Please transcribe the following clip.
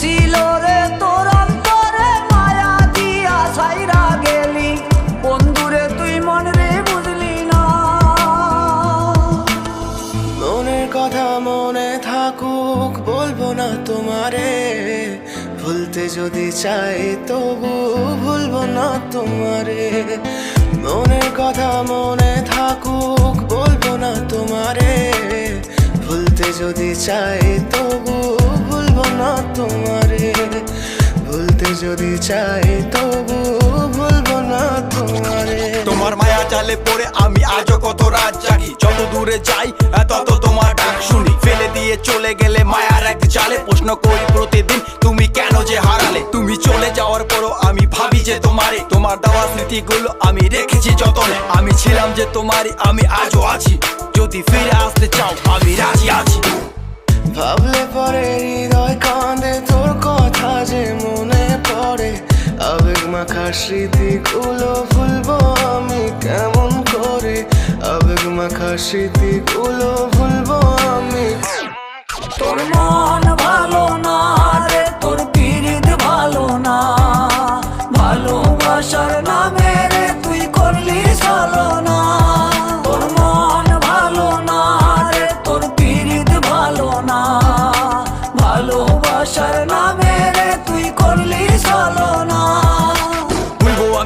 ছিল তোর অন্তরে মায়া গেলি। বন্ধুরে, তুই মন রে না। মনের কথা মনে থাকুক, বলব না তোমারে। ভুলতে যদি চাই, তবু ভুলবো না তোমারে। মনের কথা মনে থাকুক, বলব না তোমারে। ভুলতে যদি চাই, তবু চাই তবু ভুলবো না তোমারে। তোমার মায়া জালে পড়ে আমি আজও কত রাত জাগি। যত দূরে যাই তত তোমার ডাক শুনি। ফেলে দিয়ে চলে গেলে মায়ার এক জালে। প্রশ্ন করি প্রতিদিন তুমি কেন যে হারালে? তুমি চলে যাওয়ার পরও আমি ভাবি যে তোমারে। তোমার দেওয়া স্মৃতিগুলো আমি রেখেছি যতনে। আমি ছিলাম যে তোমারই আমি আজও আছি। যদি ফিরে আসতে চাও আমি রাজি আছি। ভাবলে পরে হৃদয় কাঁদে তোর মাখা স্মৃতিগুলো ভুলবো আমি কেমন করে? আবেগ মাখা স্মৃতিগুলো ভুলবো আমি। তোর মন ভালো না রে, তোর পীড়িত ভালো না। ভালোবাসার নামে রে, তুই করলি চলো না। তোর মন ভালো না রে, তোর পীড়িত ভালো না। ভালোবাসার নামে রে, তুই করলি